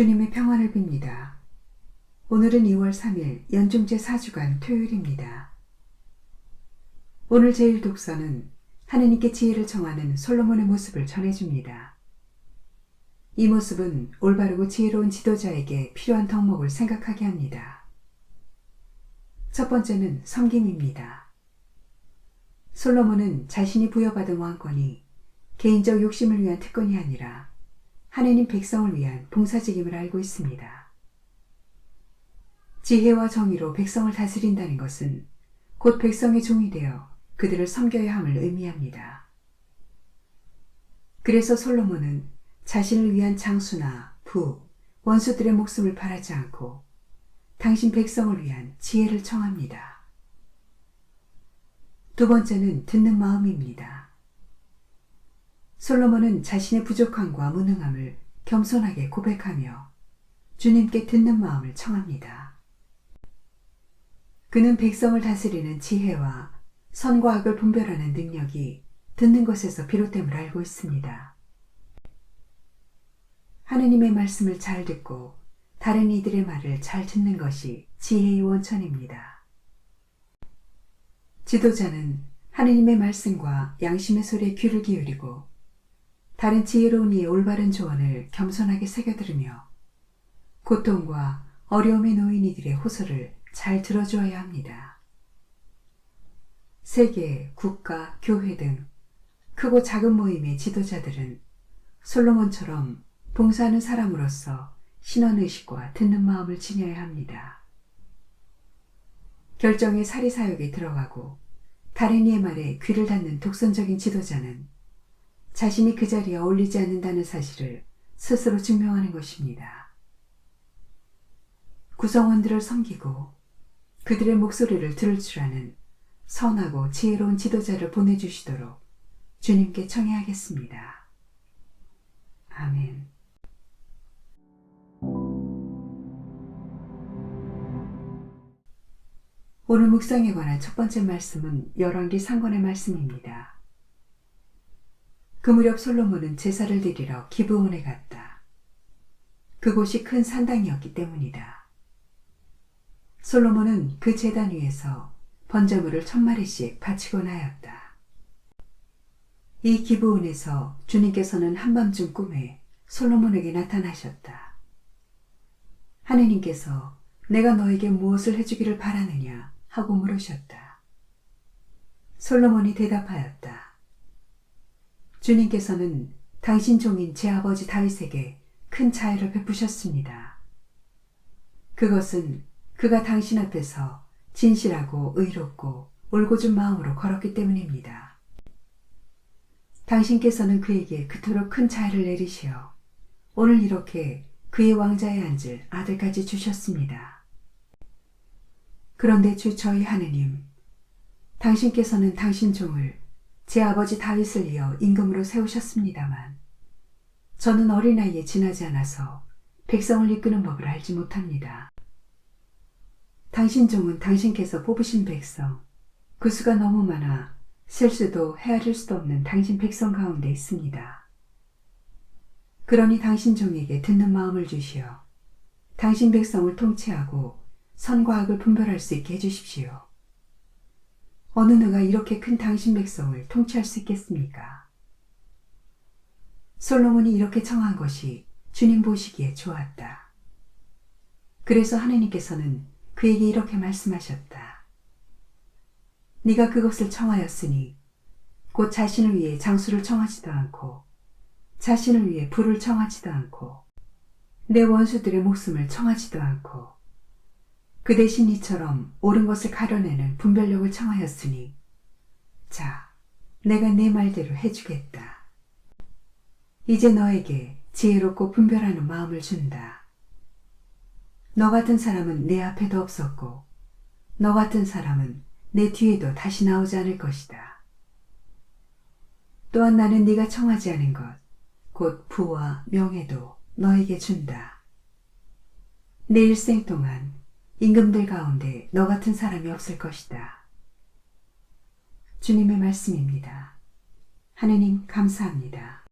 주님의 평안을 빕니다. 오늘은 2월 3일 연중제 4주간 토요일입니다. 오늘 제일 독서는 하느님께 지혜를 청하는 솔로몬의 모습을 전해줍니다. 이 모습은 올바르고 지혜로운 지도자에게 필요한 덕목을 생각하게 합니다. 첫 번째는 섬김입니다. 솔로몬은 자신이 부여받은 왕권이 개인적 욕심을 위한 특권이 아니라 하느님 백성을 위한 봉사직임을 알고 있습니다. 지혜와 정의로 백성을 다스린다는 것은 곧 백성의 종이 되어 그들을 섬겨야 함을 의미합니다. 그래서 솔로몬은 자신을 위한 장수나 부, 원수들의 목숨을 바라지 않고 당신 백성을 위한 지혜를 청합니다. 두 번째는 듣는 마음입니다. 솔로몬은 자신의 부족함과 무능함을 겸손하게 고백하며 주님께 듣는 마음을 청합니다. 그는 백성을 다스리는 지혜와 선과 악을 분별하는 능력이 듣는 것에서 비롯됨을 알고 있습니다. 하느님의 말씀을 잘 듣고 다른 이들의 말을 잘 듣는 것이 지혜의 원천입니다. 지도자는 하느님의 말씀과 양심의 소리에 귀를 기울이고 다른 지혜로운 이의 올바른 조언을 겸손하게 새겨들으며 고통과 어려움에 놓인 이들의 호소를 잘 들어주어야 합니다. 세계, 국가, 교회 등 크고 작은 모임의 지도자들은 솔로몬처럼 봉사하는 사람으로서 신원의식과 듣는 마음을 지녀야 합니다. 결정에 사리사욕에 들어가고 다른 이의 말에 귀를 닫는 독선적인 지도자는 자신이 그 자리에 어울리지 않는다는 사실을 스스로 증명하는 것입니다. 구성원들을 섬기고 그들의 목소리를 들을 줄 아는 선하고 지혜로운 지도자를 보내주시도록 주님께 청해야겠습니다. 아멘. 오늘 묵상에 관한 첫 번째 말씀은 열왕기 상권의 말씀입니다. 그 무렵 솔로몬은 제사를 드리러 기브온에 갔다. 그곳이 큰 산당이었기 때문이다. 솔로몬은 그 제단 위에서 번제물을 천 마리씩 바치곤 하였다. 이 기브온에서 주님께서는 한밤중 꿈에 솔로몬에게 나타나셨다. 하느님께서 내가 너에게 무엇을 해주기를 바라느냐 하고 물으셨다. 솔로몬이 대답하였다. 주님께서는 당신 종인 제 아버지 다윗에게 큰 자애를 베푸셨습니다. 그것은 그가 당신 앞에서 진실하고 의롭고 올곧은 마음으로 걸었기 때문입니다. 당신께서는 그에게 그토록 큰 자애를 내리시어 오늘 이렇게 그의 왕자에 앉을 아들까지 주셨습니다. 그런데 주 저희 하느님, 당신께서는 당신 종을 제 아버지 다윗을 이어 임금으로 세우셨습니다만 저는 어린아이에 지나지 않아서 백성을 이끄는 법을 알지 못합니다. 당신 종은 당신께서 뽑으신 백성, 그 수가 너무 많아 셀 수도 헤아릴 수도 없는 당신 백성 가운데 있습니다. 그러니 당신 종에게 듣는 마음을 주시어 당신 백성을 통치하고 선과 악을 분별할 수 있게 해주십시오. 어느 누가 이렇게 큰 당신 백성을 통치할 수 있겠습니까? 솔로몬이 이렇게 청한 것이 주님 보시기에 좋았다. 그래서 하느님께서는 그에게 이렇게 말씀하셨다. 네가 그것을 청하였으니 곧 자신을 위해 장수를 청하지도 않고 자신을 위해 불을 청하지도 않고 내 원수들의 목숨을 청하지도 않고 그 대신 이처럼 옳은 것을 가려내는 분별력을 청하였으니 자, 내가 네 말대로 해주겠다. 이제 너에게 지혜롭고 분별하는 마음을 준다. 너 같은 사람은 내 앞에도 없었고 너 같은 사람은 내 뒤에도 다시 나오지 않을 것이다. 또한 나는 네가 청하지 않은 것, 곧 부와 명예도 너에게 준다. 내 일생 동안 임금들 가운데 너 같은 사람이 없을 것이다. 주님의 말씀입니다. 하느님 감사합니다.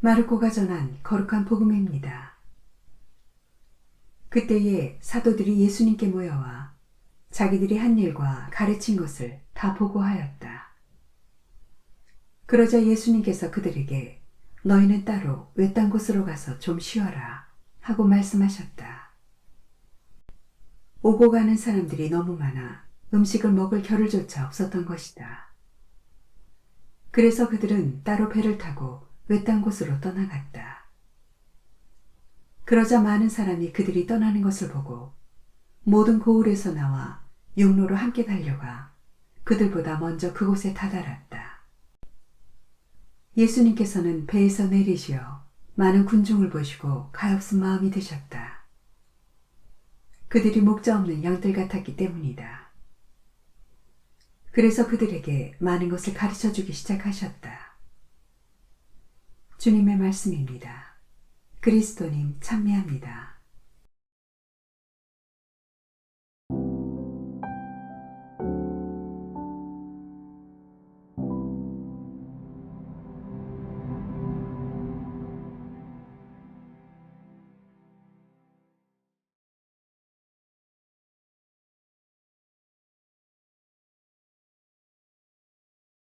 마르코가 전한 거룩한 복음입니다. 그때에 사도들이 예수님께 모여와 자기들이 한 일과 가르친 것을 다 보고하였다. 그러자 예수님께서 그들에게 너희는 따로 외딴 곳으로 가서 좀 쉬어라 하고 말씀하셨다. 오고 가는 사람들이 너무 많아 음식을 먹을 겨를조차 없었던 것이다. 그래서 그들은 따로 배를 타고 외딴 곳으로 떠나갔다. 그러자 많은 사람이 그들이 떠나는 것을 보고 모든 고을에서 나와 육로로 함께 달려가 그들보다 먼저 그곳에 다다랐다. 예수님께서는 배에서 내리시어 많은 군중을 보시고 가엾은 마음이 드셨다. 그들이 목자 없는 양들 같았기 때문이다. 그래서 그들에게 많은 것을 가르쳐 주기 시작하셨다. 주님의 말씀입니다. 그리스도님 참미합니다.